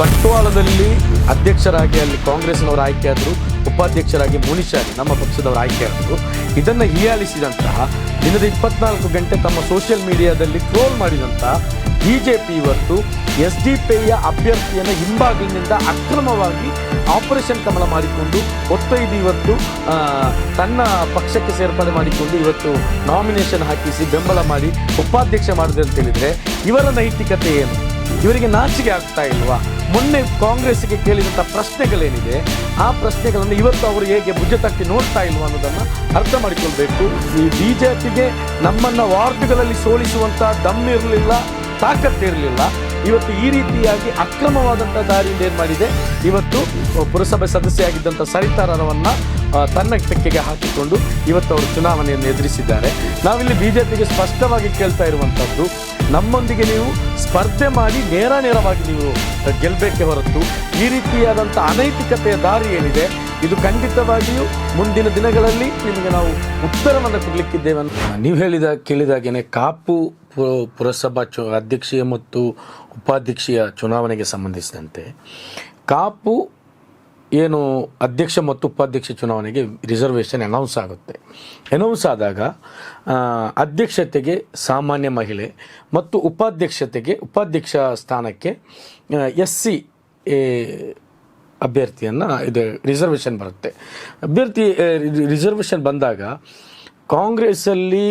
ಬಂಟ್ವಾಳದಲ್ಲಿ ಅಧ್ಯಕ್ಷರಾಗಿ ಅಲ್ಲಿ ಕಾಂಗ್ರೆಸ್ನವರು ಆಯ್ಕೆಯಾದರು ಉಪಾಧ್ಯಕ್ಷರಾಗಿ ಮುನಿಶಾರಿ ನಮ್ಮ ಪಕ್ಷದವರು ಆಯ್ಕೆಯಾದರು ಇದನ್ನು ಹೀಯಾಳಿಸಿದಂತಹ ದಿನದ ಇಪ್ಪತ್ನಾಲ್ಕು ಗಂಟೆ ತಮ್ಮ ಸೋಷಿಯಲ್ ಮೀಡಿಯಾದಲ್ಲಿ ಟ್ರೋಲ್ ಮಾಡಿದಂತಹ ಬಿ ಜೆ ಪಿ ಇವತ್ತು ಎಸ್ ಡಿ ಪಿಯ ಅಭ್ಯರ್ಥಿಯನ್ನು ಹಿಂಬಾಗಿಲಿನಿಂದ ಅಕ್ರಮವಾಗಿ ಆಪರೇಷನ್ ಕಮಲ ಮಾಡಿಕೊಂಡು, ಒತ್ತೈದು ಇವತ್ತು ತನ್ನ ಪಕ್ಷಕ್ಕೆ ಸೇರ್ಪಡೆ ಮಾಡಿಕೊಂಡು ಇವತ್ತು ನಾಮಿನೇಷನ್ ಹಾಕಿಸಿ ಬೆಂಬಲ ಮಾಡಿ ಉಪಾಧ್ಯಕ್ಷ ಮಾಡಿದೆ ಅಂತ ಹೇಳಿದರೆ ಇವರ ನೈತಿಕತೆ ಏನು? ಇವರಿಗೆ ನಾಚಿಕೆ ಆಗ್ತಾ ಇಲ್ವಾ? ಮೊನ್ನೆ ಕಾಂಗ್ರೆಸ್ಗೆ ಕೇಳಿದಂಥ ಪ್ರಶ್ನೆಗಳೇನಿದೆ, ಆ ಪ್ರಶ್ನೆಗಳನ್ನು ಇವತ್ತು ಅವರು ಹೇಗೆ ಭುಜ ತಟ್ಟಿ ನೋಡ್ತಾ ಇಲ್ವಾ ಅನ್ನೋದನ್ನು ಅರ್ಥ ಮಾಡಿಕೊಳ್ಬೇಕು. ಈ ಬಿ ಜೆ ಪಿಗೆ ನಮ್ಮನ್ನು ವಾರ್ಡ್ಗಳಲ್ಲಿ ಸೋಲಿಸುವಂಥ ದಮ್ ಇರಲಿಲ್ಲ ತಾಕತ್ತಿರಲಿಲ್ಲ ಇವತ್ತು ಈ ರೀತಿಯಾಗಿ ಅಕ್ರಮವಾದಂಥ ದಾರಿಯಿಂದ ಏನು ಮಾಡಿದೆ. ಇವತ್ತು ಪುರಸಭೆ ಸದಸ್ಯೆಯಾಗಿದ್ದಂಥ ಸರಿತಾರರವನ್ನು ತನ್ನ ತೆಕ್ಕೆಗೆ ಹಾಕಿಕೊಂಡು ಇವತ್ತು ಅವರು ಚುನಾವಣೆಯನ್ನು ಎದುರಿಸಿದ್ದಾರೆ ನಾವಿಲ್ಲಿ ಬಿ ಜೆ ಪಿಗೆ ಸ್ಪಷ್ಟವಾಗಿ ಕೇಳ್ತಾ ಇರುವಂಥದ್ದು ನಮ್ಮೊಂದಿಗೆ ನೀವು ಸ್ಪರ್ಧೆ ಮಾಡಿ ನೇರ ನೇರವಾಗಿ ನೀವು ಗೆಲ್ಲಬೇಕೆ ಹೊರತು ಈ ರೀತಿಯಾದಂಥ ಅನೈತಿಕತೆಯ ದಾರಿ ಏನಿದೆ, ಇದು ಖಂಡಿತವಾಗಿಯೂ ಮುಂದಿನ ದಿನಗಳಲ್ಲಿ ನಿಮಗೆ ನಾವು ಉತ್ತರವನ್ನು ಕೊಡಲಿಕ್ಕಿದ್ದೇವೆ ಅಂತ. ನೀವು ಹೇಳಿದ, ಕೇಳಿದಾಗೇನೆ ಕಾಪು ಪುರಸಭಾ ಚು, ಅಧ್ಯಕ್ಷೀಯ ಮತ್ತು ಉಪಾಧ್ಯಕ್ಷೀಯ ಚುನಾವಣೆಗೆ ಸಂಬಂಧಿಸಿದಂತೆ ಕಾಪು ಏನು ಅಧ್ಯಕ್ಷ ಮತ್ತು ಉಪಾಧ್ಯಕ್ಷ ಚುನಾವಣೆಗೆ ರಿಸರ್ವೇಷನ್ ಅನೌನ್ಸ್ ಆಗುತ್ತೆ. ಅನೌನ್ಸ್ ಆದಾಗ ಅಧ್ಯಕ್ಷತೆಗೆ ಸಾಮಾನ್ಯ ಮಹಿಳೆ ಮತ್ತು ಉಪಾಧ್ಯಕ್ಷತೆಗೆ, ಉಪಾಧ್ಯಕ್ಷ ಸ್ಥಾನಕ್ಕೆ ಎಸ್ ಸಿ ಅಭ್ಯರ್ಥಿಯನ್ನು ಇದು ರಿಸರ್ವೇಷನ್ ಬರುತ್ತೆ. ಅಭ್ಯರ್ಥಿ ರಿಸರ್ವೇಷನ್ ಬಂದಾಗ ಕಾಂಗ್ರೆಸ್ಸಲ್ಲಿ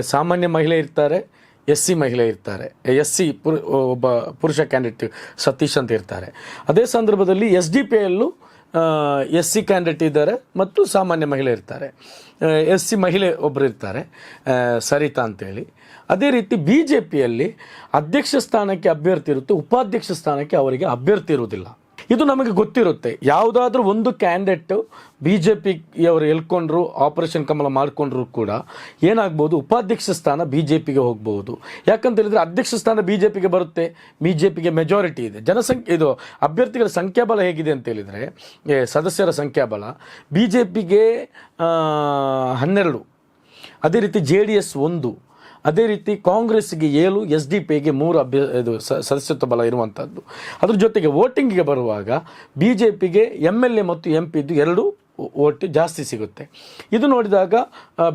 ಸಾಮಾನ್ಯ ಮಹಿಳೆ ಇರ್ತಾರೆ ಎಸ್ ಸಿ ಮಹಿಳೆ ಇರ್ತಾರೆ. ಎಸ್ ಸಿ ಪುರು, ಒಬ್ಬ ಪುರುಷ ಕ್ಯಾಂಡಿಡೇಟ್ ಸತೀಶ್ ಅಂತ ಇರ್ತಾರೆ. ಅದೇ ಸಂದರ್ಭದಲ್ಲಿ S D P S C candidate ಇದ್ದಾರೆ ಮತ್ತು ಸಾಮಾನ್ಯ ಮಹಿಳೆ ಇರ್ತಾರೆ. ಎಸ್ ಸಿ ಮಹಿಳೆ ಒಬ್ಬರು ಇರ್ತಾರೆ ಸರಿತಾ ಅಂತೇಳಿ. ಅದೇ ರೀತಿ ಬಿ ಜೆ ಪಿಯಲ್ಲಿ ಅಧ್ಯಕ್ಷ ಸ್ಥಾನಕ್ಕೆ ಅಭ್ಯರ್ಥಿ ಇರುತ್ತೆ, ಉಪಾಧ್ಯಕ್ಷ ಸ್ಥಾನಕ್ಕೆ ಅವರಿಗೆ ಅಭ್ಯರ್ಥಿ ಇರುವುದಿಲ್ಲ. ಇದು ನಮಗೆ ಗೊತ್ತಿರುತ್ತೆ. ಯಾವುದಾದ್ರೂ ಒಂದು ಕ್ಯಾಂಡಿಡೇಟ್ ಬಿ ಜೆ ಪಿಯವರು ಎಲ್ಕೊಂಡ್ರು, ಆಪರೇಷನ್ ಕಮಲ ಮಾಡಿಕೊಂಡ್ರು ಕೂಡ ಏನಾಗ್ಬೋದು, ಉಪಾಧ್ಯಕ್ಷ ಸ್ಥಾನ ಬಿ ಜೆ ಪಿಗೆ ಹೋಗ್ಬೋದು. ಯಾಕಂತ ಹೇಳಿದ್ರೆ ಅಧ್ಯಕ್ಷ ಸ್ಥಾನ ಬಿ ಜೆ ಪಿಗೆ ಬರುತ್ತೆ ಬಿ ಜೆ ಪಿಗೆ ಮೆಜಾರಿಟಿ ಇದೆ. ಜನಸಂಖ್ಯೆ, ಇದು ಅಭ್ಯರ್ಥಿಗಳ ಸಂಖ್ಯಾಬಲ ಹೇಗಿದೆ ಅಂತ ಹೇಳಿದರೆ ಸದಸ್ಯರ ಸಂಖ್ಯಾಬಲ ಬಿ ಜೆ ಪಿಗೆ ಹನ್ನೆರಡು. ಅದೇ ರೀತಿ ಜೆ ಡಿ ಎಸ್ ಒಂದು. ಅದೇ ರೀತಿ ಕಾಂಗ್ರೆಸ್ಗೆ ಏಳು, ಎಸ್ ಡಿ ಪಿಗೆ ಮೂರು ಅಭ್ಯ, ಇದು ಸದಸ್ಯತ್ವ ಬಲ ಇರುವಂಥದ್ದು ಅದ್ರ ಜೊತೆಗೆ ವೋಟಿಂಗಿಗೆ ಬರುವಾಗ ಬಿ ಜೆ ಪಿಗೆ ಎಂ ಎಲ್ ಎ ಮತ್ತು ಎಂ ಪಿದು ಎರಡು ಓಟ್ ಜಾಸ್ತಿ ಸಿಗುತ್ತೆ. ಇದು ನೋಡಿದಾಗ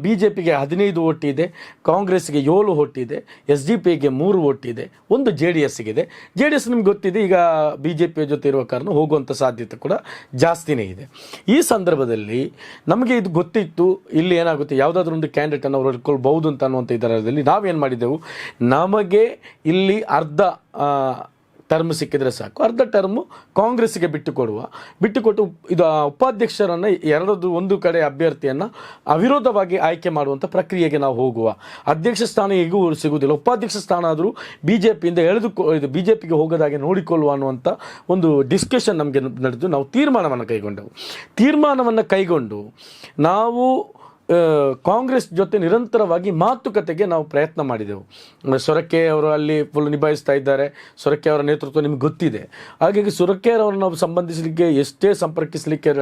ಬಿ ಜೆ ಪಿಗೆ ಹದಿನೈದು ಓಟ್ ಇದೆ ಕಾಂಗ್ರೆಸ್ಗೆ ಏಳು ಓಟ್ ಇದೆ, ಎಸ್ ಡಿ ಪಿಗೆ ಮೂರು ಓಟ್ ಇದೆ, ಒಂದು ಜೆ ಡಿ ಇದೆ ಜೆ ಡಿ ಎಸ್ ನಿಮ್ಗೆ ಗೊತ್ತಿದೆ, ಈಗ ಬಿ ಜೆ ಪಿಯ ಜೊತೆ ಇರುವ ಕಾರಣ ಹೋಗುವಂಥ ಸಾಧ್ಯತೆ ಕೂಡ ಜಾಸ್ತಿನೇ ಇದೆ. ಈ ಸಂದರ್ಭದಲ್ಲಿ ನಮಗೆ ಇದು ಗೊತ್ತಿತ್ತು, ಇಲ್ಲಿ ಏನಾಗುತ್ತೆ, ಯಾವುದಾದ್ರೂ ಒಂದು ಕ್ಯಾಂಡಿಡೇಟನ್ನು ಅವರು ಹಿಡ್ಕೊಳ್ಬಹುದು ಅಂತ ಅನ್ನುವಂಥ ಇದರಲ್ಲಿ ನಾವೇನು ಮಾಡಿದೆವು ನಮಗೆ ಇಲ್ಲಿ ಅರ್ಧ ಟರ್ಮ್ ಸಿಕ್ಕಿದ್ರೆ ಸಾಕು. ಅರ್ಧ ಟರ್ಮು ಕಾಂಗ್ರೆಸ್ಗೆ ಬಿಟ್ಟುಕೊಡುವ. ಬಿಟ್ಟುಕೊಟ್ಟು ಇದು ಉಪಾಧ್ಯಕ್ಷರನ್ನು ಎರಡದು ಒಂದು ಕಡೆ ಅಭ್ಯರ್ಥಿಯನ್ನು ಅವಿರೋಧವಾಗಿ ಆಯ್ಕೆ ಮಾಡುವಂಥ ಪ್ರಕ್ರಿಯೆಗೆ ನಾವು ಹೋಗುವ. ಅಧ್ಯಕ್ಷ ಸ್ಥಾನ ಹೇಗೂ ಸಿಗುವುದಿಲ್ಲ. ಉಪಾಧ್ಯಕ್ಷ ಸ್ಥಾನ ಆದರೂ ಬಿ ಜೆ ಪಿಯಿಂದ ಎಳೆದು ಇದು ಬಿ ಜೆ ಪಿಗೆ ಹೋಗೋದಾಗೆ ನೋಡಿಕೊಳ್ಳುವ ಅನ್ನುವಂಥ ಒಂದು ಡಿಸ್ಕಷನ್ ನಮಗೆ ನಡೆದು ನಾವು ತೀರ್ಮಾನವನ್ನು ಕೈಗೊಂಡೆವು. ತೀರ್ಮಾನವನ್ನು ಕೈಗೊಂಡು ನಾವು ಕಾಂಗ್ರೆಸ್ ಜೊತೆ ನಿರಂತರವಾಗಿ ಮಾತುಕತೆಗೆ ನಾವು ಪ್ರಯತ್ನ ಮಾಡಿದೆವು. ಸೊರಕೆ ಅವರು ಅಲ್ಲಿ ಫುಲ್ ನಿಭಾಯಿಸ್ತಾ ಇದ್ದಾರೆ. ಸೊರಕೆ ಅವರ ನೇತೃತ್ವ ನಿಮ್ಗೆ ಗೊತ್ತಿದೆ. ಹಾಗಾಗಿ ಸೊರಕೆ ಅವರನ್ನು ನಾವು ಸಂಬಂಧಿಸಲಿಕ್ಕೆ, ಎಷ್ಟೇ ಸಂಪರ್ಕಿಸಲಿಕ್ಕೆ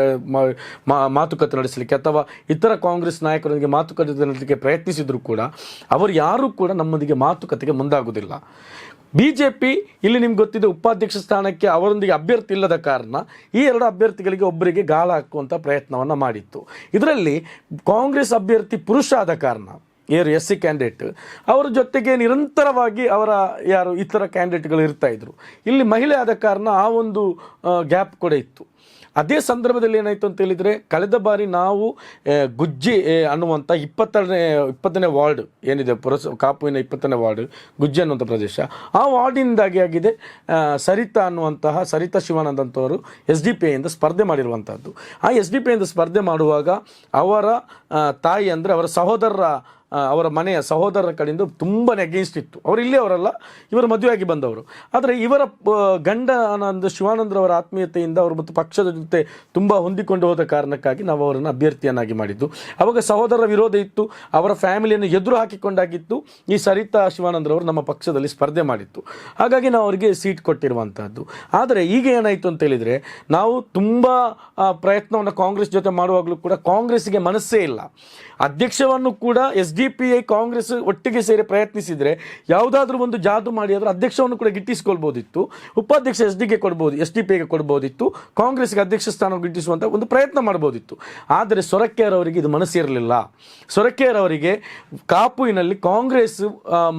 ಮಾತುಕತೆ ನಡೆಸಲಿಕ್ಕೆ ಅಥವಾ ಇತರ ಕಾಂಗ್ರೆಸ್ ನಾಯಕರೊಂದಿಗೆ ಮಾತುಕತೆ ನಡೆಸಲಿಕ್ಕೆ ಪ್ರಯತ್ನಿಸಿದರೂ ಕೂಡ, ಅವರು ಯಾರೂ ಕೂಡ ನಮ್ಮೊಂದಿಗೆ ಮಾತುಕತೆಗೆ ಮುಂದಾಗುವುದಿಲ್ಲ. ಬಿ ಜೆ ಪಿ ಇಲ್ಲಿ ನಿಮ್ಗೆ ಗೊತ್ತಿದೆ ಉಪಾಧ್ಯಕ್ಷ ಸ್ಥಾನಕ್ಕೆ ಅವರೊಂದಿಗೆ ಅಭ್ಯರ್ಥಿ ಇಲ್ಲದ ಕಾರಣ ಈ ಎರಡು ಅಭ್ಯರ್ಥಿಗಳಿಗೆ ಒಬ್ಬರಿಗೆ ಗಾಳ ಹಾಕುವಂಥ ಪ್ರಯತ್ನವನ್ನು ಮಾಡಿತ್ತು. ಇದರಲ್ಲಿ ಕಾಂಗ್ರೆಸ್ ಅಭ್ಯರ್ಥಿ ಪುರುಷ ಆದ ಕಾರಣ, ಯಾರು ಎಸ್ ಸಿ ಕ್ಯಾಂಡಿಡೇಟ್, ಅವರ ಜೊತೆಗೆ ನಿರಂತರವಾಗಿ ಅವರ ಯಾರು ಇತರ ಕ್ಯಾಂಡಿಡೇಟ್ಗಳು ಇರ್ತಾ ಇದ್ರು. ಇಲ್ಲಿ ಮಹಿಳೆ ಆದ ಕಾರಣ ಆ ಒಂದು ಗ್ಯಾಪ್ ಕೂಡ ಇತ್ತು. ಅದೇ ಸಂದರ್ಭದಲ್ಲಿ ಏನಾಯಿತು ಅಂತ ಹೇಳಿದರೆ, ಕಳೆದ ಬಾರಿ ನಾವು ಗುಜ್ಜಿ ಅನ್ನುವಂಥ ಇಪ್ಪತ್ತನೇ ಇಪ್ಪತ್ತನೇ ವಾರ್ಡ್ ಏನಿದೆ, ಪುರಸ, ಕಾಪುವಿನ ಇಪ್ಪತ್ತನೇ ವಾರ್ಡ್, ಗುಜ್ಜಿ ಅನ್ನುವಂಥ ಪ್ರದೇಶ. ಆ ವಾರ್ಡಿನಿಂದಾಗಿ ಆಗಿದೆ ಸರಿತಾ ಅನ್ನುವಂತಹ ಸರಿತಾ ಶಿವಾನಂದ್ ಅಂತವರು ಎಸ್ ಡಿ ಪಿ ಐಯಿಂದ ಸ್ಪರ್ಧೆ ಮಾಡಿರುವಂಥದ್ದು ಆ ಎಸ್ ಡಿ ಪಿ ಐಯಿಂದ ಸ್ಪರ್ಧೆ ಮಾಡುವಾಗ ಅವರ ತಾಯಿ ಅಂದರೆ ಅವರ ಸಹೋದರರ ಅವರ ಮನೆಯ ಸಹೋದರರ ಕಡೆಯಿಂದ ತುಂಬಾ ಅಗೇನ್ಸ್ಟ್ ಇತ್ತು. ಅವರು ಇಲ್ಲೇ ಅವರಲ್ಲ, ಇವರು ಮದುವೆಯಾಗಿ ಬಂದವರು. ಆದರೆ ಇವರ ಗಂಡ ಆನಂದ ಶಿವಾನಂದರವರ ಆತ್ಮೀಯತೆಯಿಂದ ಅವರು ಮತ್ತು ಪಕ್ಷದ ಜೊತೆ ತುಂಬ ಹೊಂದಿಕೊಂಡು ಹೋದ ಕಾರಣಕ್ಕಾಗಿ ನಾವು ಅವರನ್ನು ಅಭ್ಯರ್ಥಿಯನ್ನಾಗಿ ಮಾಡಿದ್ದು. ಅವಾಗ ಸಹೋದರರ ವಿರೋಧ ಇತ್ತು, ಅವರ ಫ್ಯಾಮಿಲಿಯನ್ನು ಎದುರು ಹಾಕಿಕೊಂಡಾಗಿತ್ತು, ಈ ಸರಿತಾ ಶಿವಾನಂದರವರು ನಮ್ಮ ಪಕ್ಷದಲ್ಲಿ ಸ್ಪರ್ಧೆ ಮಾಡಿತ್ತು. ಹಾಗಾಗಿ ನಾವು ಅವರಿಗೆ ಸೀಟ್ ಕೊಟ್ಟಿರುವಂಥದ್ದು ಆದರೆ ಈಗ ಏನಾಯಿತು ಅಂತ ಹೇಳಿದರೆ, ನಾವು ತುಂಬ ಪ್ರಯತ್ನವನ್ನು ಕಾಂಗ್ರೆಸ್ ಜೊತೆ ಮಾಡುವಾಗಲೂ ಕೂಡ ಕಾಂಗ್ರೆಸ್ಗೆ ಮನಸ್ಸೇ ಇಲ್ಲ. ಅಧ್ಯಕ್ಷವನ್ನು ಕೂಡ S D D P I Congress ಒಟ್ಟಿಗೆ ಸೇರಿ ಪ್ರಯತ್ನಿಸಿದರೆ ಯಾವುದಾದ್ರೂ ಒಂದು ಜಾದು ಮಾಡಿ ಅದರ ಅಧ್ಯಕ್ಷವನ್ನು ಕೂಡ ಗಿಟ್ಟಿಸ್ಕೊಳ್ಬೋದಿತ್ತು. ಉಪಾಧ್ಯಕ್ಷ ಎಸ್ ಡಿಗೆ ಕೊಡ್ಬೋದು, ಎಸ್ ಡಿ ಪಿಗೆ ಕೊಡ್ಬೋದಿತ್ತು. ಕಾಂಗ್ರೆಸ್ಗೆ ಅಧ್ಯಕ್ಷ ಸ್ಥಾನ ಗಿಟ್ಟಿಸುವಂಥ ಒಂದು ಪ್ರಯತ್ನ ಮಾಡ್ಬೋದಿತ್ತು. ಆದರೆ ಸೊರಕೆಯರವರಿಗೆ ಇದು ಮನಸ್ಸಿರಲಿಲ್ಲ. ಸೊರಕೆಯರವರಿಗೆ ಕಾಪುವಿನಲ್ಲಿ ಕಾಂಗ್ರೆಸ್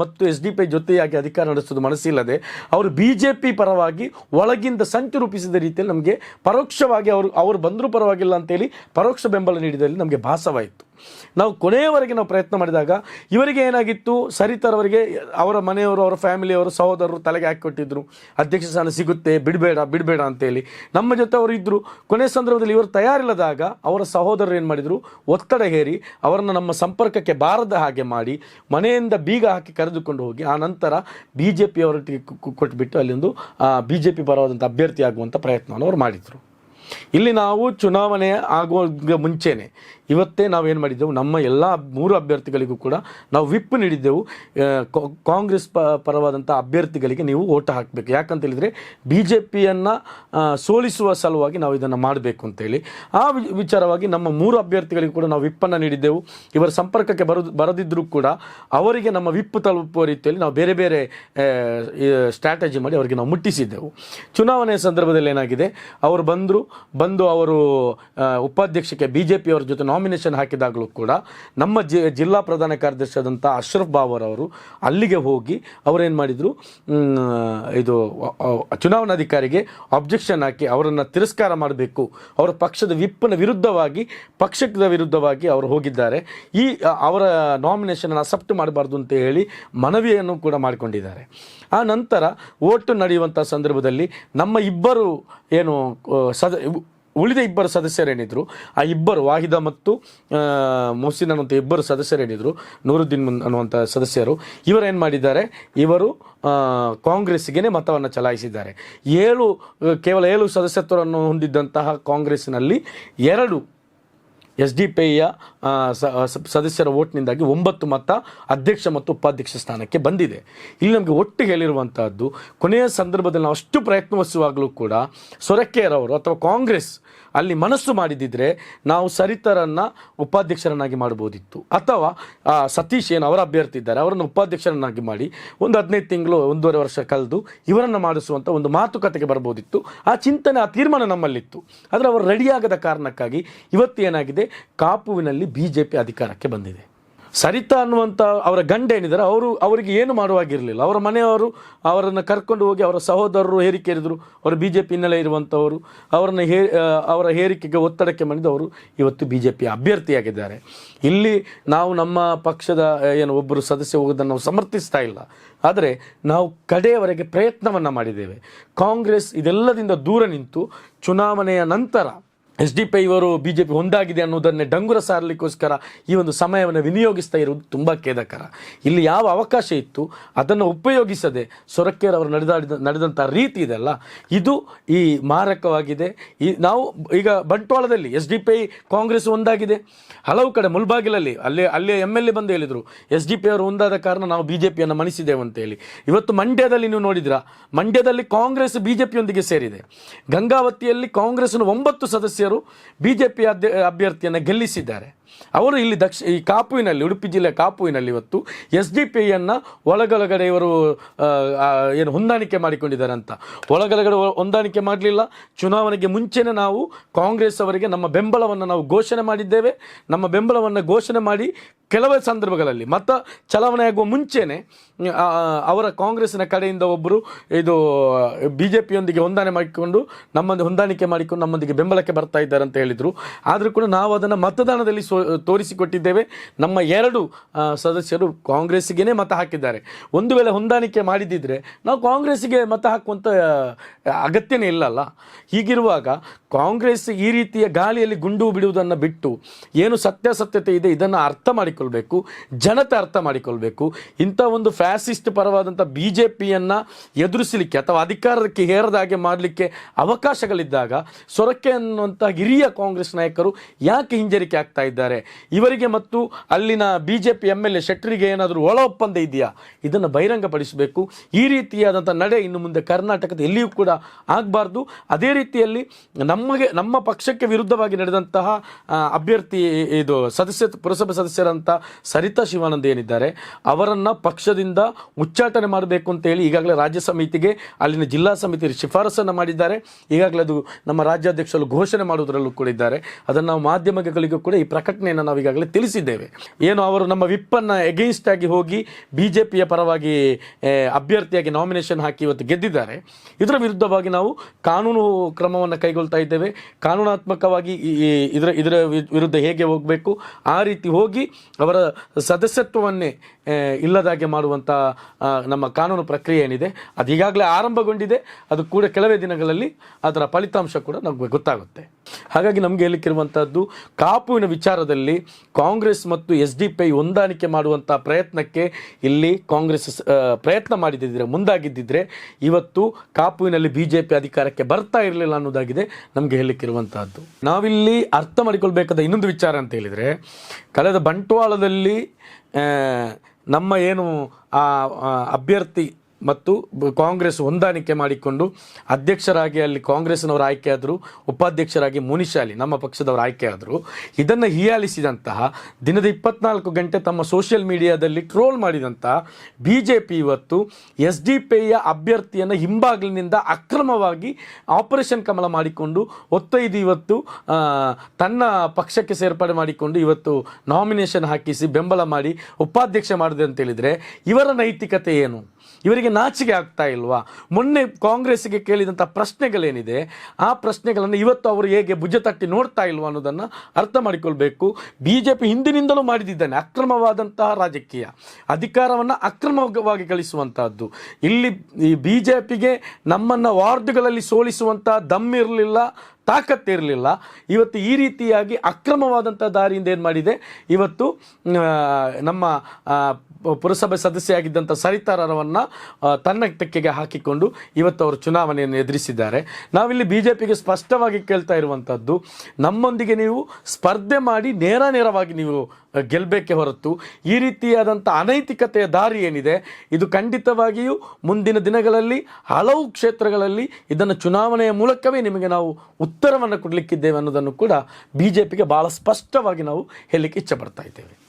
ಮತ್ತು ಎಸ್ ಡಿ ಪಿ ಜೊತೆಯಾಗಿ ಅಧಿಕಾರ ನಡೆಸೋದು ಮನಸ್ಸಿಲ್ಲದೆ ಅವರು ಬಿ ಜೆ ಪಿ ಪರವಾಗಿ ಒಳಗಿಂದ ಸಂಚು ರೂಪಿಸಿದ ರೀತಿಯಲ್ಲಿ ನಮಗೆ ಪರೋಕ್ಷವಾಗಿ ಅವರು ಅವರು ಬಂದರೂ ಪರವಾಗಿಲ್ಲ ಅಂತೇಳಿ ಪರೋಕ್ಷ ಬೆಂಬಲ ನೀಡಿದಲ್ಲಿ ನಮಗೆ ಭಾಸವಾಯಿತು. ನಾವು ಕೊನೆಯವರೆಗೆ ನಾವು ಪ್ರಯತ್ನ ಮಾಡಿದಾಗ ಇವರಿಗೆ ಏನಾಗಿತ್ತು? ಸರಿತರವರಿಗೆ ಅವರ ಮನೆಯವರು, ಅವರ ಫ್ಯಾಮಿಲಿಯವರು, ಸಹೋದರರು ತಲೆಗೆ ಹಾಕಿಕೊಟ್ಟಿದ್ರು. ಅಧ್ಯಕ್ಷ ಸ್ಥಾನ ಸಿಗುತ್ತೆ, ಬಿಡಬೇಡ ಬಿಡಬೇಡ ಅಂತೇಳಿ. ನಮ್ಮ ಜೊತೆ ಅವರು ಇದ್ದರು ಕೊನೆ ಸಂದರ್ಭದಲ್ಲಿ ಇವರು ತಯಾರಿಲ್ಲದಾಗ ಅವರ ಸಹೋದರರು ಏನು ಮಾಡಿದರು? ಒತ್ತಡ ಹೇರಿ ಅವರನ್ನು ನಮ್ಮ ಸಂಪರ್ಕಕ್ಕೆ ಬಾರದ ಹಾಗೆ ಮಾಡಿ ಮನೆಯಿಂದ ಬೀಗ ಹಾಕಿ ಕರೆದುಕೊಂಡು ಹೋಗಿ ಆ ನಂತರ ಬಿ ಜೆ ಪಿಯವರೊಟ್ಟಿಗೆ ಕೊಟ್ಬಿಟ್ಟು ಅಲ್ಲಿಂದು ಬಿ ಜೆ ಪಿ ಪರವಾದಂಥ ಅಭ್ಯರ್ಥಿ ಆಗುವಂಥ ಪ್ರಯತ್ನವನ್ನು ಅವರು ಮಾಡಿದರು. ಇಲ್ಲಿ ನಾವು ಚುನಾವಣೆ ಆಗುವ ಮುಂಚೆನೆ ಇವತ್ತೇ ನಾವೇನು ಮಾಡಿದ್ದೆವು? ನಮ್ಮ ಎಲ್ಲ ಮೂರು ಅಭ್ಯರ್ಥಿಗಳಿಗೂ ಕೂಡ ನಾವು ವಿಪ್ ನೀಡಿದ್ದೆವು. ಕಾಂಗ್ರೆಸ್ ಪ ಪರವಾದಂಥ ಅಭ್ಯರ್ಥಿಗಳಿಗೆ ನೀವು ಓಟ್ ಹಾಕಬೇಕು. ಯಾಕಂತ ಹೇಳಿದರೆ ಬಿ ಜೆ ಪಿಯನ್ನು ಸೋಲಿಸುವ ಸಲುವಾಗಿ ನಾವು ಇದನ್ನು ಮಾಡಬೇಕು ಅಂತೇಳಿ ಆ ವಿಚಾರವಾಗಿ ನಮ್ಮ ಮೂರು ಅಭ್ಯರ್ಥಿಗಳಿಗೂ ಕೂಡ ನಾವು ವಿಪ್ಪನ್ನು ನೀಡಿದ್ದೆವು. ಇವರ ಸಂಪರ್ಕಕ್ಕೆ ಬರೋದು ಬರದಿದ್ದರೂ ಕೂಡ ಅವರಿಗೆ ನಮ್ಮ ವಿಪ್ ತಲುಪುವ ರೀತಿಯಲ್ಲಿ ನಾವು ಬೇರೆ ಬೇರೆ ಸ್ಟ್ರಾಟಜಿ ಮಾಡಿ ಅವರಿಗೆ ನಾವು ಮುಟ್ಟಿಸಿದ್ದೆವು. ಚುನಾವಣೆಯ ಸಂದರ್ಭದಲ್ಲಿ ಏನಾಗಿದೆ? ಅವರು ಬಂದರು ಬಂದು ಅವರು ಉಪಾಧ್ಯಕ್ಷಕ್ಕೆ ಬಿ ಜೆ ಪಿಯವರ ಜೊತೆ ನಾಮಿನೇಷನ್ ಹಾಕಿದಾಗಲೂ ಕೂಡ ನಮ್ಮ ಜಿಲ್ಲಾ ಪ್ರಧಾನ ಕಾರ್ಯದರ್ಶಿ ಆದಂಥ ಅಶ್ರಫ್ ಬಾವರ್ ಅವರು ಅಲ್ಲಿಗೆ ಹೋಗಿ ಅವರೇನು ಮಾಡಿದರು ಇದು ಚುನಾವಣಾಧಿಕಾರಿಗೆ ಅಬ್ಜೆಕ್ಷನ್ ಹಾಕಿ ಅವರನ್ನು ತಿರಸ್ಕಾರ ಮಾಡಬೇಕು. ಅವರ ಪಕ್ಷದ ವಿಪ್ಪನ ವಿರುದ್ಧವಾಗಿ, ಪಕ್ಷದ ವಿರುದ್ಧವಾಗಿ ಅವರು ಹೋಗಿದ್ದಾರೆ. ಈ ಅವರ ನಾಮಿನೇಷನ್ ಅಸೆಪ್ಟ್ ಮಾಡಬಾರ್ದು ಅಂತ ಹೇಳಿ ಮನವಿಯನ್ನು ಕೂಡ ಮಾಡಿಕೊಂಡಿದ್ದಾರೆ. ಆ ನಂತರ ಓಟು ನಡೆಯುವಂಥ ಸಂದರ್ಭದಲ್ಲಿ ನಮ್ಮ ಇಬ್ಬರು ಏನು ಸದ ಉಳಿದ ಇಬ್ಬರು ಸದಸ್ಯರೇನಿದ್ರು, ಆ ಇಬ್ಬರು ವಾಹಿದ ಮತ್ತು ಮೊಹಸಿನ್ ಅನ್ನುವಂಥ ಇಬ್ಬರು ಸದಸ್ಯರೇನಿದ್ರು, ನೂರುದ್ದೀನ್ ಮುನ್ ಅನ್ನುವಂಥ ಸದಸ್ಯರು, ಇವರೇನು ಮಾಡಿದ್ದಾರೆ, ಇವರು ಕಾಂಗ್ರೆಸ್ಸಿಗೆ ಮತವನ್ನು ಚಲಾಯಿಸಿದ್ದಾರೆ. ಏಳು, ಕೇವಲ ಏಳು ಸದಸ್ಯತ್ವವನ್ನು ಹೊಂದಿದ್ದಂತಹ ಕಾಂಗ್ರೆಸ್ನಲ್ಲಿ ಎರಡು ಎಸ್ ಡಿ ಪಿ ಐಯ ಸದಸ್ಯರ ಓಟ್ನಿಂದಾಗಿ ಒಂಬತ್ತು ಮತ ಅಧ್ಯಕ್ಷ ಮತ್ತು ಉಪಾಧ್ಯಕ್ಷ ಸ್ಥಾನಕ್ಕೆ ಬಂದಿದೆ. ಇಲ್ಲಿ ನಮಗೆ ಒಟ್ಟು ಹೇಳಿರುವಂತಹದ್ದು, ಕೊನೆಯ ಸಂದರ್ಭದಲ್ಲಿ ನಾವು ಅಷ್ಟು ಪ್ರಯತ್ನಿಸುವಾಗಲೂ ಕೂಡ ಸೊರಕೆಯರವರು ಅಥವಾ ಕಾಂಗ್ರೆಸ್ ಅಲ್ಲಿ ಮನಸ್ಸು ಮಾಡಿದ್ದಿದ್ರೆ ನಾವು ಸರಿತರನ್ನು ಉಪಾಧ್ಯಕ್ಷರನ್ನಾಗಿ ಮಾಡಬಹುದಿತ್ತು. ಅಥವಾ ಸತೀಶ್ ಏನು ಅವರ ಅಭ್ಯರ್ಥಿ ಇದ್ದಾರೆ ಅವರನ್ನು ಉಪಾಧ್ಯಕ್ಷರನ್ನಾಗಿ ಮಾಡಿ ಒಂದು ಹದಿನೈದು ತಿಂಗಳು, ಒಂದೂವರೆ ವರ್ಷ ಕಳೆದು ಇವರನ್ನು ಮಾಡಿಸುವಂಥ ಒಂದು ಮಾತುಕತೆಗೆ ಬರ್ಬೋದಿತ್ತು ಆ ಚಿಂತನೆ, ಆ ತೀರ್ಮಾನ ನಮ್ಮಲ್ಲಿತ್ತು. ಆದರೆ ಅವರು ರೆಡಿಯಾಗದ ಕಾರಣಕ್ಕಾಗಿ ಇವತ್ತು ಏನಾಗಿದೆ? ಕಾಪುವಿನಲ್ಲಿ ಬಿ ಜೆ ಪಿ ಅಧಿಕಾರಕ್ಕೆ ಬಂದಿದೆ. ಸರಿತಾ ಅನ್ನುವಂಥ ಅವರ ಗಂಡ ಏನಿದ್ದಾರೆ, ಅವರು ಅವರಿಗೆ ಏನು ಮಾಡುವಾಗಿರಲಿಲ್ಲ. ಅವರ ಮನೆಯವರು ಅವರನ್ನು ಕರ್ಕೊಂಡು ಹೋಗಿ ಅವರ ಸಹೋದರರು ಹೇರಿಕೆರಿದರು ಅವರು ಬಿ ಜೆ ಪಿ ಹಿನ್ನೆಲೆ ಇರುವಂಥವರು ಅವರನ್ನು ಹೇ ಅವರ ಹೇರಿಕೆಗೆ ಒತ್ತಡಕ್ಕೆ ಮಣಿದವರು ಇವತ್ತು ಬಿ ಜೆ ಪಿ ಅಭ್ಯರ್ಥಿಯಾಗಿದ್ದಾರೆ. ಇಲ್ಲಿ ನಾವು ನಮ್ಮ ಪಕ್ಷದ ಏನು ಒಬ್ಬರು ಸದಸ್ಯ ಹೋಗೋದನ್ನು ನಾವು ಸಮರ್ಥಿಸ್ತಾ ಇಲ್ಲ. ಆದರೆ ನಾವು ಕಡೆಯವರೆಗೆ ಪ್ರಯತ್ನವನ್ನು ಮಾಡಿದ್ದೇವೆ. ಕಾಂಗ್ರೆಸ್ ಇದೆಲ್ಲದಿಂದ ದೂರ ನಿಂತು ಚುನಾವಣೆಯ ನಂತರ ಎಸ್ ಡಿ ಪಿ ಇವರು ಬಿ ಜೆ ಪಿ ಒಂದಾಗಿದೆ ಅನ್ನೋದನ್ನೇ ಡಂಗುರ ಸಾರಲಿಕ್ಕೋಸ್ಕರ ಈ ಒಂದು ಸಮಯವನ್ನು ವಿನಿಯೋಗಿಸ್ತಾ ಇರುವುದು ತುಂಬ ಖೇದಕರ. ಇಲ್ಲಿ ಯಾವ ಅವಕಾಶ ಇತ್ತು, ಅದನ್ನು ಉಪಯೋಗಿಸದೆ ಸೊರಕೆಯರವರು ನಡೆದಾಡಿದ ನಡೆದಂಥ ರೀತಿ ಇದೆಲ್ಲ ಇದು ಈ ಮಾರಕವಾಗಿದೆ. ಈ ನಾವು ಈಗ ಬಂಟ್ವಾಳದಲ್ಲಿ ಎಸ್ ಡಿ ಪಿ ಕಾಂಗ್ರೆಸ್ ಒಂದಾಗಿದೆ. ಹಲವು ಕಡೆ ಮುಲ್ಬಾಗಿಲಲ್ಲಿ ಅಲ್ಲಿ ಅಲ್ಲಿ ಎಂ ಎಲ್ ಎ ಬಂದು ಹೇಳಿದರು, ಎಸ್ ಡಿ ಪಿ ಅವರು ಒಂದಾದ ಕಾರಣ ನಾವು ಬಿ ಜೆ ಪಿಯನ್ನು ಮಣಿಸಿದ್ದೇವೆ ಅಂತೇಳಿ. ಇವತ್ತು ಮಂಡ್ಯದಲ್ಲಿ ನೀವು ನೋಡಿದ್ರಾ? ಮಂಡ್ಯದಲ್ಲಿ ಕಾಂಗ್ರೆಸ್ ಬಿ ಜೆ ಪಿಯೊಂದಿಗೆ ಸೇರಿದೆ. ಗಂಗಾವತಿಯಲ್ಲಿ ಕಾಂಗ್ರೆಸ್ನ ಒಂಬತ್ತು ಸದಸ್ಯರು ಬಿ ಜೆ ಪಿ ಅಭ್ಯರ್ಥಿಯನ್ನು ಗೆಲ್ಲಿಸಿದ್ದಾರೆ. ಅವರು ಇಲ್ಲಿ ದಕ್ಷ, ಈ ಕಾಪುವಿನಲ್ಲಿ, ಉಡುಪಿ ಜಿಲ್ಲೆ ಕಾಪುವಿನಲ್ಲಿ ಇವತ್ತು ಎಸ್ ಡಿ ಪಿ ಐಯನ್ನು ಒಳಗೊಳಗಡೆ ಇವರು ಏನು ಹೊಂದಾಣಿಕೆ ಮಾಡಿಕೊಂಡಿದ್ದಾರೆ ಅಂತ. ಒಳಗೊಳಗಡೆ ಹೊಂದಾಣಿಕೆ ಮಾಡಲಿಲ್ಲ. ಚುನಾವಣೆಗೆ ಮುಂಚೆನೇ ನಾವು ಕಾಂಗ್ರೆಸ್ ಅವರಿಗೆ ನಮ್ಮ ಬೆಂಬಲವನ್ನು ನಾವು ಘೋಷಣೆ ಮಾಡಿದ್ದೇವೆ. ನಮ್ಮ ಬೆಂಬಲವನ್ನು ಘೋಷಣೆ ಮಾಡಿ ಕೆಲವೇ ಸಂದರ್ಭಗಳಲ್ಲಿ, ಮತ ಚಲಾವಣೆಯಾಗುವ ಮುಂಚೆನೆ ಅವರ ಕಾಂಗ್ರೆಸ್ನ ಕಡೆಯಿಂದ ಒಬ್ಬರು ಇದು ಬಿ ಜೆ ಪಿಯೊಂದಿಗೆ ಹೊಂದಾಣೆ ಮಾಡಿಕೊಂಡು, ನಮ್ಮನ್ನು ಹೊಂದಾಣಿಕೆ ಮಾಡಿಕೊಂಡು ನಮ್ಮೊಂದಿಗೆ ಬೆಂಬಲಕ್ಕೆ ಬರ್ತಾ ಇದ್ದಾರೆ ಅಂತ ಹೇಳಿದರು. ಆದರೂ ಕೂಡ ನಾವು ಅದನ್ನು ಮತದಾನದಲ್ಲಿ ಸೋ ತೋರಿಸಿಕೊಟ್ಟಿದ್ದೇವೆ. ನಮ್ಮ ಎರಡು ಸದಸ್ಯರು ಕಾಂಗ್ರೆಸ್ಸಿಗೇ ಮತ ಹಾಕಿದ್ದಾರೆ. ಒಂದು ವೇಳೆ ಹೊಂದಾಣಿಕೆ ಮಾಡಿದ್ದಿದ್ರೆ ನಾವು ಕಾಂಗ್ರೆಸ್ಗೆ ಮತ ಹಾಕುವಂಥ ಅಗತ್ಯನೇ ಇಲ್ಲಲ್ಲ. ಹೀಗಿರುವಾಗ ಕಾಂಗ್ರೆಸ್ ಈ ರೀತಿಯ ಗಾಳಿಯಲ್ಲಿ ಗುಂಡು ಬಿಡುವುದನ್ನು ಬಿಟ್ಟು ಏನು ಸತ್ಯಾಸತ್ಯತೆ ಇದೆ ಇದನ್ನು ಅರ್ಥ ಮಾಡಿಕೊಳ್ಬೇಕು, ಜನತೆ ಅರ್ಥ ಮಾಡಿಕೊಳ್ಬೇಕು. ಇಂಥ ಒಂದು ಫ್ಯಾಸಿಸ್ಟ್ ಪರವಾದಂಥ ಬಿ ಜೆ ಪಿಯನ್ನು ಎದುರಿಸಲಿಕ್ಕೆ ಅಥವಾ ಅಧಿಕಾರಕ್ಕೆ ಹೇರದ ಹಾಗೆ ಮಾಡಲಿಕ್ಕೆ ಅವಕಾಶಗಳಿದ್ದಾಗ ಸೊರಕೆ ಅನ್ನುವಂಥ ಹಿರಿಯ ಕಾಂಗ್ರೆಸ್ ನಾಯಕರು ಯಾಕೆ ಹಿಂಜರಿಕೆ ಆಗ್ತಾ ಇದ್ದಾರೆ? ಮಾಡಿದ್ದಾರೆ. ಇವರಿಗೆ ಮತ್ತು ಅಲ್ಲಿನ B J P M L A ಶೆಟ್ಟರಿಗೆ ಏನಾದರೂ ಒಳ ಒಪ್ಪಂದ ಇದೆಯಾ? ಇದನ್ನು ಬಹಿರಂಗಪಡಿಸಬೇಕು. ಈ ರೀತಿಯಾದಂಥ ನಡೆ ಇನ್ನು ಮುಂದೆ ಕರ್ನಾಟಕದ ಎಲ್ಲಿಯೂ ಕೂಡ ಆಗಬಾರ್ದು. ಅದೇ ರೀತಿಯಲ್ಲಿ ನಮಗೆ, ನಮ್ಮ ಪಕ್ಷಕ್ಕೆ ವಿರುದ್ಧವಾಗಿ ನಡೆದಂತಹ ಅಭ್ಯರ್ಥಿ ಇದು ಸದಸ್ಯ, ಪುರಸಭೆ ಸದಸ್ಯರಂತ ಸರಿತಾ ಶಿವಾನಂದ್ ಏನಿದ್ದಾರೆ, ಅವರನ್ನು ಪಕ್ಷದಿಂದ ಉಚ್ಚಾಟನೆ ಮಾಡಬೇಕು ಅಂತ ಹೇಳಿ ಈಗಾಗಲೇ ರಾಜ್ಯ ಸಮಿತಿಗೆ, ಅಲ್ಲಿನ ಜಿಲ್ಲಾ ಸಮಿತಿ ಶಿಫಾರಸನ್ನು ಮಾಡಿದ್ದಾರೆ. ಈಗಾಗಲೇ ಅದು ನಮ್ಮ ರಾಜ್ಯಾಧ್ಯಕ್ಷರು ಘೋಷಣೆ ಮಾಡುವುದರಲ್ಲೂ ಕೂಡ ಇದ್ದಾರೆ. ಅದನ್ನು ನಾವು ಮಾಧ್ಯಮಗಳಿಗೂ ಕೂಡ ಈ ಪ್ರಕಟಣೆಯನ್ನು ನಾವು ಈಗಾಗಲೇ ತಿಳಿಸಿದ್ದೇವೆ. ಏನು ಅವರು ನಮ್ಮ ವಿಪ್ಪನ್ನು ಎಗೇನ್ಸ್ಟ್ ಆಗಿ ಹೋಗಿ ಬಿ ಜೆ ಪಿಯ ಪರವಾಗಿ ಅಭ್ಯರ್ಥಿಯಾಗಿ ನಾಮಿನೇಷನ್ ಹಾಕಿ ಇವತ್ತು ಗೆದ್ದಿದ್ದಾರೆ. ಇದರ ವಿರುದ್ಧವಾಗಿ ನಾವು ಕಾನೂನು ಕ್ರಮವನ್ನು ಕೈಗೊಳ್ತಾ ಇದ್ದೇವೆ. ಕಾನೂನಾತ್ಮಕವಾಗಿ ಇದರ ಇದರ ವಿರುದ್ಧ ಹೇಗೆ ಹೋಗಬೇಕು, ಆ ರೀತಿ ಹೋಗಿ ಅವರ ಸದಸ್ಯತ್ವವನ್ನೇ ಇಲ್ಲದಾಗೆ ಮಾಡುವಂಥ ನಮ್ಮ ಕಾನೂನು ಪ್ರಕ್ರಿಯೆ ಏನಿದೆ, ಅದು ಈಗಾಗಲೇ ಆರಂಭಗೊಂಡಿದೆ. ಅದು ಕೂಡ ಕೆಲವೇ ದಿನಗಳಲ್ಲಿ ಅದರ ಫಲಿತಾಂಶ ಕೂಡ ನಮಗೆ ಗೊತ್ತಾಗುತ್ತೆ. ಹಾಗಾಗಿ ನಮಗೆ ಹೇಳಿಕ್ಕಿರುವಂಥದ್ದು ಕಾಪುವಿನ ವಿಚಾರದಲ್ಲಿ ಕಾಂಗ್ರೆಸ್ ಮತ್ತು ಎಸ್ ಡಿ ಪಿ ಹೊಂದಾಣಿಕೆ ಮಾಡುವಂಥ ಪ್ರಯತ್ನಕ್ಕೆ ಇಲ್ಲಿ ಕಾಂಗ್ರೆಸ್ ಪ್ರಯತ್ನ ಮಾಡಿದ್ದಿದ್ರೆ ಮುಂದಾಗಿದ್ದಿದ್ರೆ ಇವತ್ತು ಕಾಪುವಿನಲ್ಲಿ ಬಿ ಜೆ ಪಿ ಅಧಿಕಾರಕ್ಕೆ ಬರ್ತಾ ಇರಲಿಲ್ಲ ಅನ್ನೋದಾಗಿದೆ ನಮಗೆ ಹೇಳಲಿಕ್ಕಿರುವಂತಹದ್ದು ನಾವಿಲ್ಲಿ ಅರ್ಥ ಮಾಡಿಕೊಳ್ಬೇಕಾದ ಇನ್ನೊಂದು ವಿಚಾರ ಅಂತ ಹೇಳಿದರೆ ಕಳೆದ ಬಂಟ್ವಾಳದಲ್ಲಿ ನಮ್ಮ ಏನು ಆ, ಅಭ್ಯರ್ಥಿ ಮತ್ತು ಕಾಂಗ್ರೆಸ್ ಹೊಂದಾಣಿಕೆ ಮಾಡಿಕೊಂಡು ಅಧ್ಯಕ್ಷರಾಗಿ ಅಲ್ಲಿ ಕಾಂಗ್ರೆಸ್ನವರು ಆಯ್ಕೆಯಾದರು ಉಪಾಧ್ಯಕ್ಷರಾಗಿ ಮುನಿಶಾಲಿ ನಮ್ಮ ಪಕ್ಷದವರು ಆಯ್ಕೆಯಾದರು ಇದನ್ನು ಹೀಯಾಲಿಸಿದಂತಹ ದಿನದ ಇಪ್ಪತ್ನಾಲ್ಕು ಗಂಟೆ ತಮ್ಮ ಸೋಷಿಯಲ್ ಮೀಡಿಯಾದಲ್ಲಿ ಟ್ರೋಲ್ ಮಾಡಿದಂತಹ ಬಿ ಜೆ ಪಿ ಇವತ್ತು ಎಸ್ ಡಿ ಪಿಯ ಅಭ್ಯರ್ಥಿಯನ್ನು ಹಿಂಬಾಗಿಲಿನಿಂದ ಅಕ್ರಮವಾಗಿ ಆಪರೇಷನ್ ಕಮಲ ಮಾಡಿಕೊಂಡು ಒತ್ತೈದು ಇವತ್ತು ತನ್ನ ಪಕ್ಷಕ್ಕೆ ಸೇರ್ಪಡೆ ಮಾಡಿಕೊಂಡು ಇವತ್ತು ನಾಮಿನೇಷನ್ ಹಾಕಿಸಿ ಬೆಂಬಲ ಮಾಡಿ ಉಪಾಧ್ಯಕ್ಷ ಮಾಡಿದೆ ಅಂತ ಹೇಳಿದರೆ ಇವರ ನೈತಿಕತೆ ಏನು? ಇವರಿಗೆ ನಾಚಿಕೆ ಆಗ್ತಾ ಇಲ್ವಾ? ಮೊನ್ನೆ ಕಾಂಗ್ರೆಸ್ಗೆ ಕೇಳಿದಂಥ ಪ್ರಶ್ನೆಗಳೇನಿದೆ? ಆ ಪ್ರಶ್ನೆಗಳನ್ನು ಇವತ್ತು ಅವರು ಹೇಗೆ ಭುಜ ತಟ್ಟಿ ನೋಡ್ತಾ ಇಲ್ವಾ ಅನ್ನೋದನ್ನು ಅರ್ಥ ಮಾಡಿಕೊಳ್ಬೇಕು. ಬಿ ಜೆ ಪಿ ಹಿಂದಿನಿಂದಲೂ ಮಾಡಿದ್ದಾನೆ ಅಕ್ರಮವಾದಂತಹ ರಾಜಕೀಯ. ಅಧಿಕಾರವನ್ನು ಅಕ್ರಮವಾಗಿ ಗಳಿಸುವಂತಹದ್ದು ಇಲ್ಲಿ ಈ ಬಿ ಜೆ ಪಿಗೆ ನಮ್ಮನ್ನು ವಾರ್ಡ್ಗಳಲ್ಲಿ ಸೋಲಿಸುವಂತಹ ದಮ್ಮಿರಲಿಲ್ಲ ತಾಕತ್ತಿರಲಿಲ್ಲ. ಇವತ್ತು ಈ ರೀತಿಯಾಗಿ ಅಕ್ರಮವಾದಂಥ ದಾರಿಯಿಂದ ಏನು ಮಾಡಿದೆ? ಇವತ್ತು ನಮ್ಮ ಪುರಸಭೆ ಸದಸ್ಯೆಯಾಗಿದ್ದಂಥ ಸರಿತಾರರವನ್ನು ತನ್ನ ತೆಕ್ಕೆಗೆ ಹಾಕಿಕೊಂಡು ಇವತ್ತು ಅವರು ಚುನಾವಣೆಯನ್ನು ಎದುರಿಸಿದ್ದಾರೆ. ನಾವಿಲ್ಲಿ ಬಿ ಜೆ ಪಿಗೆ ಸ್ಪಷ್ಟವಾಗಿ ಕೇಳ್ತಾ ಇರುವಂಥದ್ದು ನಮ್ಮೊಂದಿಗೆ ನೀವು ಸ್ಪರ್ಧೆ ಮಾಡಿ ನೇರ ನೇರವಾಗಿ ನೀವು ಗೆಲ್ಲಬೇಕೆ ಹೊರತು ಈ ರೀತಿಯಾದಂಥ ಅನೈತಿಕತೆಯ ದಾರಿ ಏನಿದೆ, ಇದು ಖಂಡಿತವಾಗಿಯೂ ಮುಂದಿನ ದಿನಗಳಲ್ಲಿ ಹಲವು ಕ್ಷೇತ್ರಗಳಲ್ಲಿ ಇದನ್ನು ಚುನಾವಣೆಯ ಮೂಲಕವೇ ನಿಮಗೆ ನಾವು ಉತ್ತರವನ್ನು ಕೊಡಲಿಕ್ಕಿದ್ದೇವೆ ಅನ್ನೋದನ್ನು ಕೂಡ ಬಿ ಜೆ ಪಿಗೆ ಭಾಳ ಸ್ಪಷ್ಟವಾಗಿ ನಾವು ಹೇಳಲಿಕ್ಕೆ ಇಚ್ಛೆ ಪಡ್ತಾ ಇದ್ದೇವೆ.